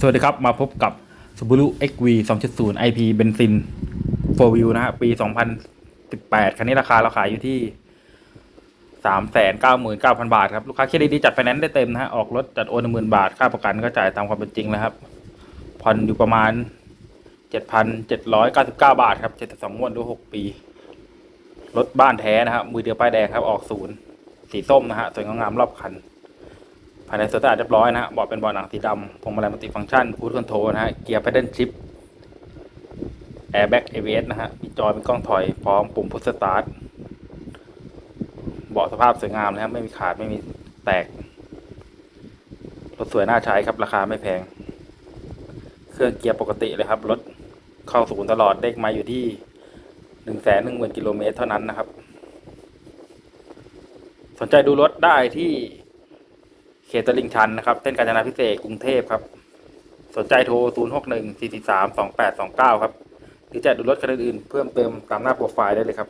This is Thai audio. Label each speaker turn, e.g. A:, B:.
A: สวัสดีครับ มาพบกับ Subaru XV 2.0 IP เบนซิน 4 Wheel นะฮะ ปี 2018 คันนี้ราคาเราขายอยู่ที่ 399,000 บาทครับ ลูกค้าเครดิตดีจัดไฟแนนซ์ได้เต็มนะฮะ ออกรถจัดโอน10,000บาท ค่าประกันก็จ่ายตามความเป็นจริงแล้วครับ ผ่อนอยู่ประมาณ 7,799 บาทครับ 72งวดดู6ปี รถบ้านแท้นะครับ มือเดียวป้ายแดงครับ ออกศูนย์ สีส้มนะฮะ สวยงามรอบคัน ภายในสแตทเรียบร้อยนะฮะเบาะเป็นเบาะหนังสีดำพวงมาลัยมัลติฟังก์ชันคูดคอนโทรนะฮะเกียร์เพดเดิลชิปแอร์แบ็กเอเวสนะฮะมีจอยเป็นกล้องถอยพร้อมปุ่มพุชสตาร์ทเบาะสภาพสวยงามนะครับไม่มีขาดไม่มีแตกรถสวยน่าใช้ครับราคาไม่แพง เครื่องเกียร์ปกติเลยครับรถเข้าศูนย์ตลอดเด้งมาอยู่ที่หนึ่งแสนหนึ่งหมื่นกิโลเมตรเท่านั้นนะครับ สนใจดูรถได้ที่ ตตลิ่งชันนะครับเส้นกาญจนาพิเศษกกรุงเทพครับ สนใจโทร 0 6 1 4 4 3 2 8 2 9 ครับ หรือจะดูรถคันอื่นๆเพิ่มเติมตามหน้าโปรไฟล์ได้เลยครับ